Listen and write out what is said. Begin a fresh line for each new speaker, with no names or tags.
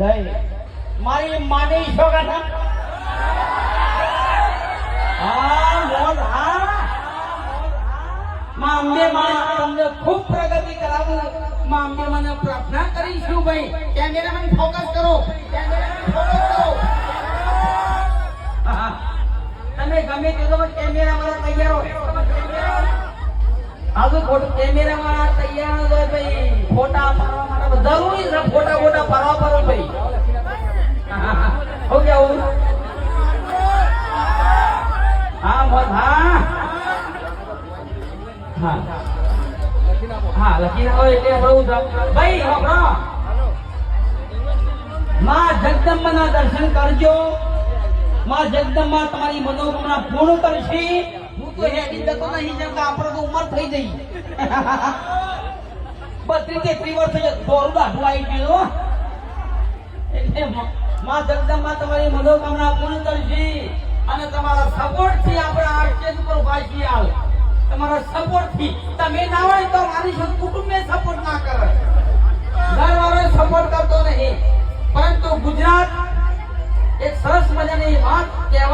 જય. મારી માને ખૂબ પ્રગતિ કરાવું. માં અંબે મને પ્રાર્થના કરીશું ભાઈ. કેમેરામેન ફોકસ કરો. તમે ગમે તે તો કેમેરા વાળા તૈયાર હો ફોટો કેમેરા વાળા તૈયાર હોય ભાઈ. ફોટા પાડવા માટે જરૂરી છે. ફોટા ફોટા પાડવા પડો માં જગદંબાના તમારી મનોકામના પૂર્ણ કરશે હું તો હેડી જતો નહીં જેમ કે આપણે તો ઉંમર થઈ ગઈ બત્રીસ તેત્રીસ વર્ષ દોરું દાઢું આવી ગયું એટલે મ- જગદંબા તમારી મનોકામના પૂર્ણ કરશે અને તમારા સપોર્ટથી આપણે સ્ટેજ ઉપર ઊભા છીએ હાલ. તમારા સપોર્ટથી. તમે ના હોય તો મારી સૌ કુટુંબે સપોર્ટ ના કરે. ઘરવાળો સપોર્ટ કરતો નહીં. પરંતુ ગુજરાત એક સરસ મજાની વાત કહેવા